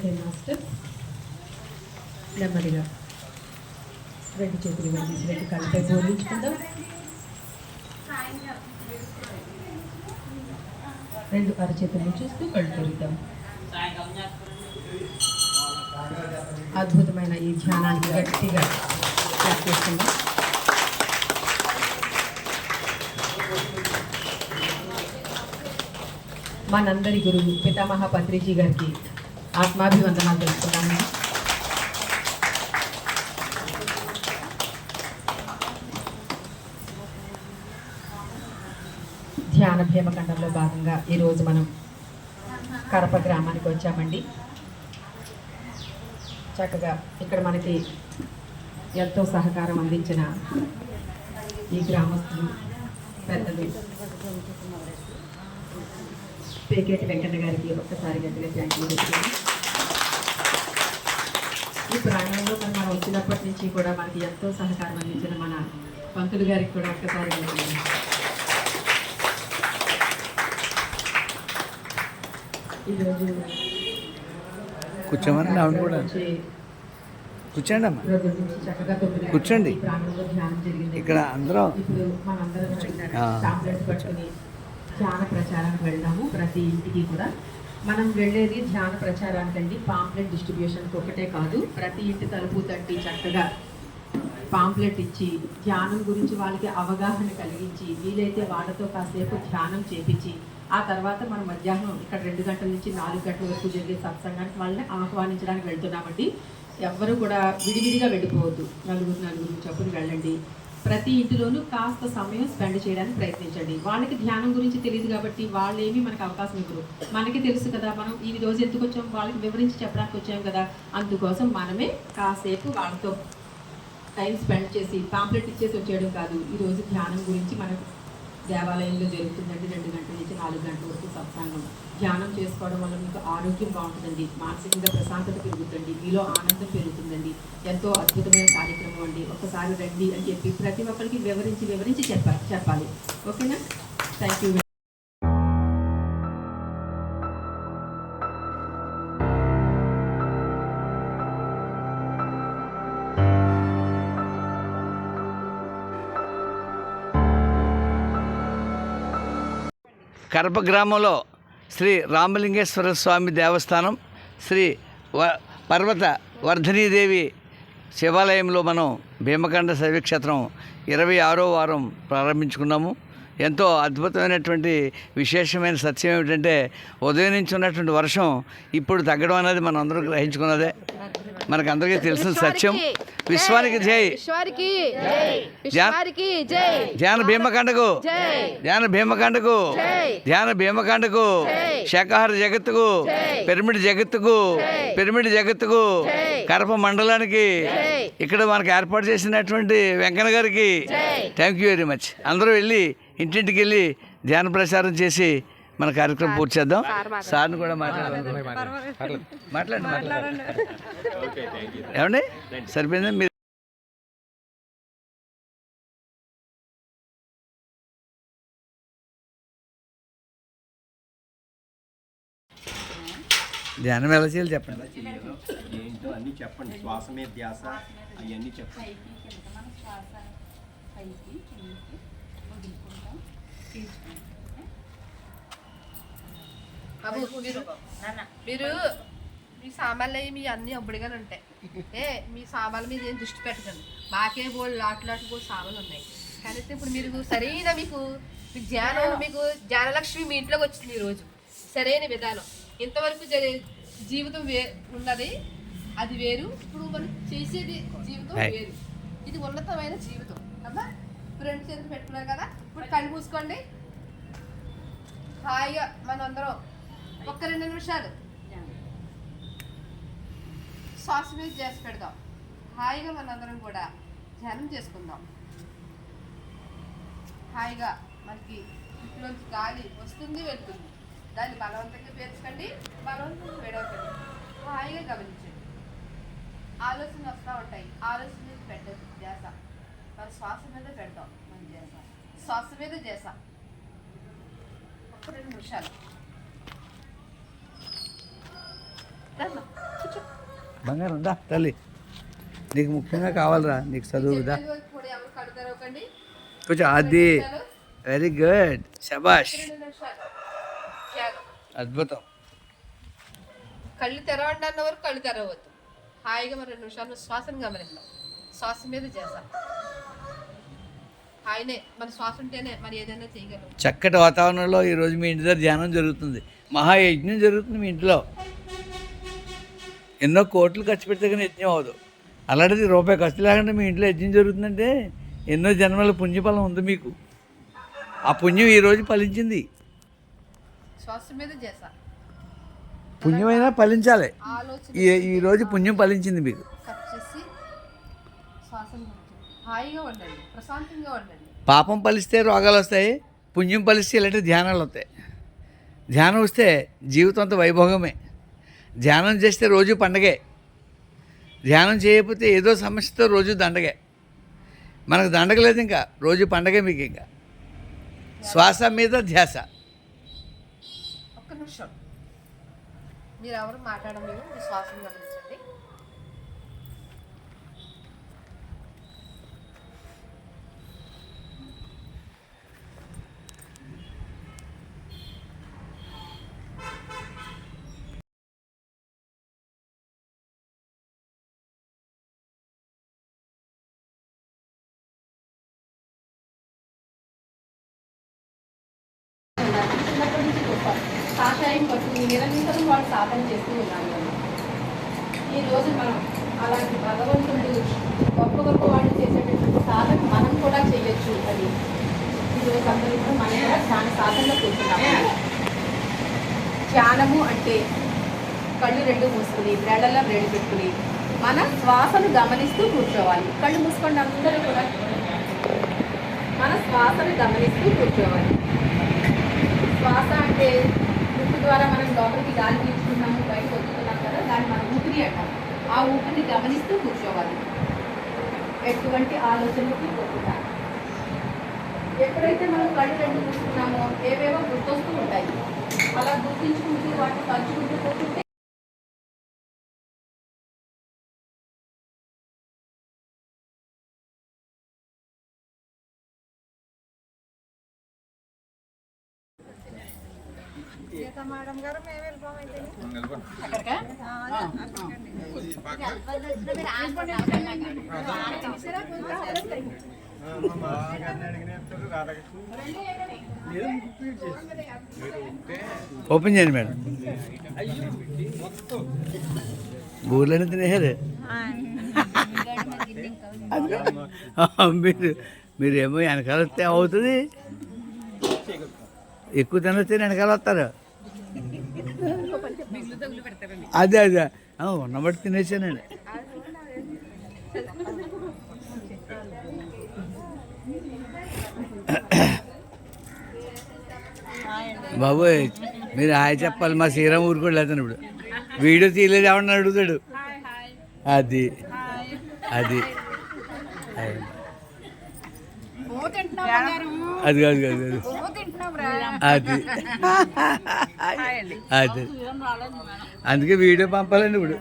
Okay master నెమ్మదిగా. రెండు చేతులు వెళ్ళి రెండు కళ్ళపై బోధించుకుందాం రెండు అరచేతులను చూస్తూ కళ్ళు తెరుద్దాం. అద్భుతమైన ఈ ధ్యానాన్ని గట్టిగా క్లాప్ మనందరి గురువు పితామహ పత్రిజీ గారికి ఆత్మాభివందనాలు తెలుసుకున్నాము ధ్యాన భీమఖండంలో భాగంగా ఈరోజు మనం కరప గ్రామానికి వచ్చామండి. చక్కగా ఇక్కడ మనకి ఎంతో సహకారం అందించిన ఈ గ్రామస్తులు పెద్దలు పేకేటి వెంకన్న గారికి ఒక్కసారి గట్టిగా థ్యాంక్ యూ. ఈ ప్రాంగణంలో మరి మనం వచ్చినప్పటి నుంచి కూడా మనకి ఎంతో సహకారం అందించిన మన పంతులు గారికి కూడా ఒక్కసారి ఈరోజు కూర్చోమని ఆవిడ కూడా కూర్చోండి అమ్మా కూర్చోండి. ఇక్కడ అందరూ ధ్యాన ప్రచారానికి వెళ్దాము. ప్రతి ఇంటికి కూడా మనం వెళ్ళేది ధ్యాన ప్రచారానికి అండి పాంప్లెట్ డిస్ట్రిబ్యూషన్కి ఒకటే కాదు. ప్రతి ఇంటి తలుపు తట్టి చక్కగా పాంప్లెట్ ఇచ్చి ధ్యానం గురించి వాళ్ళకి అవగాహన కలిగించి వీలైతే వాళ్ళతో కాసేపు ధ్యానం చేపించి ఆ తర్వాత మనం మధ్యాహ్నం ఇక్కడ రెండు గంటల నుంచి నాలుగు గంటల వరకు జరిగే సత్సంగానికి వాళ్ళని ఆహ్వానించడానికి వెళ్తున్నామండి. ఎవ్వరూ కూడా విడివిడిగా వెళ్ళిపోవద్దు. నలుగురు నలుగురు చొప్పున వెళ్ళండి. ప్రతి ఇంటిలోనూ కాస్త సమయం స్పెండ్ చేయడానికి ప్రయత్నించండి. వాళ్ళకి ధ్యానం గురించి తెలియదు కాబట్టి వాళ్ళేమీ మనకు అవకాశం ఇవ్వరు. మనకి తెలుసు కదా మనం ఈ రోజు ఎందుకు వచ్చాం వాళ్ళకి వివరించి చెప్పడానికి వచ్చాం కదా అందుకోసం మనమే కాసేపు వాళ్ళతో టైం స్పెండ్ చేసి పాంప్లెట్ ఇచ్చేసి వచ్చేయడం కాదు. ఈరోజు ధ్యానం గురించి మనం దేవాలయంలో జరుగుతుందండి రెండు గంటల నుంచి నాలుగు గంటల వరకు సత్సాంగం. ధ్యానం చేసుకోవడం వల్ల మీకు ఆరోగ్యం బాగుంటుందండి. మానసికంగా ప్రశాంతత పెరుగుతుంది. మీలో ఆనందం పెరుగుతుందండి. ఎంతో అద్భుతమైన కార్యక్రమం అండి. ఒకసారి రండి అని చెప్పి ప్రతి ఒక్కరికి వివరించి వివరించి చెప్పాలి చెప్పాలి. ఓకేనా? థ్యాంక్ యూ కరప గ్రామంలో శ్రీ రామలింగేశ్వర స్వామి దేవస్థానం శ్రీ వ పర్వత వర్ధనీదేవి శివాలయంలో మనం భీమకండ శైవక్షేత్రం ఇరవై ఆరో వారం ప్రారంభించుకున్నాము. ఎంతో అద్భుతమైనటువంటి విశేషమైన సత్యం ఏమిటంటే ఉదయం నుంచి ఉన్నటువంటి వర్షం ఇప్పుడు తగ్గడం అనేది మనం అందరూ గ్రహించుకున్నదే. మనకందరికీ తెలిసిన సత్యం. విశ్వానికి జై. ధ్యాన భీమకండకు. ధ్యాన భీమకాండకు. ధ్యాన భీమకాండకు. శాకాహార జగత్తుకు. పిరమిడ్ జగత్తుకు. పిరమిడ్ జగత్తుకు. కరప మండలానికి. ఇక్కడ మనకు ఏర్పాటు చేసినటువంటి వెంకన్న గారికి. థ్యాంక్ యూ వెరీ మచ్ అందరూ వెళ్ళి ఇంటింటికి వెళ్ళి ధ్యాన ప్రచారం చేసి మన కార్యక్రమం పూర్తి చేద్దాం. సార్ని కూడా మాట్లాడాలి మాట్లాడండి. మాట్లాడండి. ఏమండి? సరిపోయిందా? మీరు ధ్యానం ఎలా చేయాలి చెప్పండి. ఏంటో అన్నీ చెప్పండి. శ్వాస మీద ధ్యాస అవన్నీ చెప్పండి. బాబు మీరు మీరు మీ సామాన్లు అవి మీ అన్ని అప్పుడుగానే ఉంటాయి. ఏ మీ సామాన్ల మీద ఏం దృష్టి పెట్టకండి. మాకే బోల్ లాట్లాటు బోల్ సామాన్లు ఉన్నాయి. కానీ ఇప్పుడు మీరు సరైన మీకు మీకు ధ్యానం మీకు ధ్యానలక్ష్మి మీ ఇంట్లోకి వచ్చింది ఈరోజు సరైన విధానం. ఇంతవరకు జీవితం వే ఉన్నది అది వేరు. ఇప్పుడు మనం చేసేది జీవితం. వేరు. ఇది ఉన్నతమైన జీవితం. అమ్మా. రెండు చేతులు పెట్టుకున్నారు కదా? ఇప్పుడు కళ్ళు మూసుకోండి. హాయిగా మనందరం. ఒక్క రెండు నిమిషాలు. శ్వాస మీద చేసి పెడదాం. హాయిగా మనందరం కూడా. ధ్యానం చేసుకుందాం. హాయిగా మనకి ఇంట్లోంచి గాలి వస్తుంది వెళ్తుంది. దాన్ని బలవంతంగా పీల్చకండి బలవంతంగా విడవకండి హాయిగా గమనించండి. ఆలోచనలు వస్తూ ఉంటాయి. ఆలోచన పెట్టదు ధ్యాస. మన శ్వాస మీద పెడతాం. మన ధ్యాస శ్వాస మీద ధ్యాస ఒక్క రెండు నిమిషాలు. బంగారం దా తల్లి. నీకు ముఖ్యంగా కావాలరా నీకు చదువు దా. చెప్పేది కూడా ఎవరు కళ్ళు తెరవకండి కొంచెం అది వెరీ గుడ్ శబాష్. అద్భుతం. కళ్ళు తెరవండి అన్న వరకు కళ్ళు తెరవద్దు. హాయిగా మరి రెండు నిమిషాలు శ్వాసను గమనిద్దాం. శ్వాస మీద చేద్దాం హాయినే మన శ్వాస ఉంటేనే మరి ఏదైనా చేయగలం చక్కటి వాతావరణంలో ఈరోజు మీ ఇంటి దగ్గర ధ్యానం జరుగుతుంది. మహాయజ్ఞం జరుగుతుంది మీ ఇంట్లో. ఎన్నో కోట్లు ఖర్చు పెడితే కానీ యజ్ఞం అవ్వదు. అలాంటిది రూపాయి ఖర్చు లేకుండా మీ ఇంట్లో యజ్ఞం జరుగుతుందంటే ఎన్నో జన్మల పుణ్యఫలం ఉంది మీకు. ఆ పుణ్యం ఈరోజు ఫలించింది. పుణ్యమైనా ఫలించాలి. ఈ ఈరోజు పుణ్యం ఫలించింది మీకు. హాయిగా ఉండండి ప్రశాంతంగా ఉండండి. పాపం ఫలిస్తే రోగాలు వస్తాయి పుణ్యం ఫలిస్తే ఇలాంటి ధ్యానాలు వస్తాయి. ధ్యానం వస్తే జీవితం అంత వైభోగమే. ధ్యానం చేస్తే రోజు పండగే. ధ్యానం చేయకపోతే ఏదో సమస్యతో రోజు దండగే. మనకు దండగలేదు ఇంకా రోజు పండగే మీకు ఇంకా. శ్వాస మీద ధ్యాస. ఒక్క నిమిషం. మీరు ఎవరు మాట్లాడలేదు మీ గమనించండి చిన్నప్పటి నుంచి చూస్తాం కాషాయం పట్టుకుని నిరంతరం వాళ్ళు సాధన చేస్తూ ఉన్నారు ఈ రోజు మనం అలాంటి భగవంతుడు గొప్ప గొప్ప వాళ్ళు చేసేటటువంటి సాధన మనం కూడా చేయొచ్చు అని ఈ రోజు అందరూ కూడా మనం కూడా ధ్యాన సాధనలో కూర్చున్నాము. ధ్యానము అంటే కళ్ళు రెండు మూసుకుని బ్రెడల్లో బ్రెడ్ పెట్టుకుని మన శ్వాసను గమనిస్తూ కూర్చోవాలి. కళ్ళు మూసుకోండి అందరూ కూడా. మన శ్వాసను గమనిస్తూ కూర్చోవాలి. శ్వాస అంటే ద్వారా మనం లోపలికి గాలి తీర్చుకున్నాము బయటకు వదులుతున్నాం కదా దాన్ని మనం ఊపిరి అంటాం. ఆ ఊపిరిని గమనిస్తూ కూర్చోవాలి. ఎటువంటి ఆలోచనలకి పోకుండా. ఎప్పుడైతే మనం కళ్ళు రెండు కూర్చున్నామో ఏవేవో గుర్తొస్తూ ఉంటాయి. అలా గుర్తించుకుంటూ వాటిని పంచుకుంటూ పోతుంటే ఓపెన్ చేయండి మేడం. ఊర్లోనే తినేసారు? మీరు మీరేమో వెనకాల వస్తే అవుతుంది ఎక్కువ తినొస్తే వెనకాల వస్తారు. అదే అదే. ఉన్నబట్టి తినేసానండి బాబోయ్ మీరు హాయ్ చెప్పాలి మా శ్రీరామ్ ఊరుకోడు లేదని ఇప్పుడు. వీడియో తీయలేదు ఏమన్నా అడుగుతాడు. అది అది. అది కాదు కాదు కాదు. అది. అది. అందుకే వీడియో పంపాలండి ఇప్పుడు.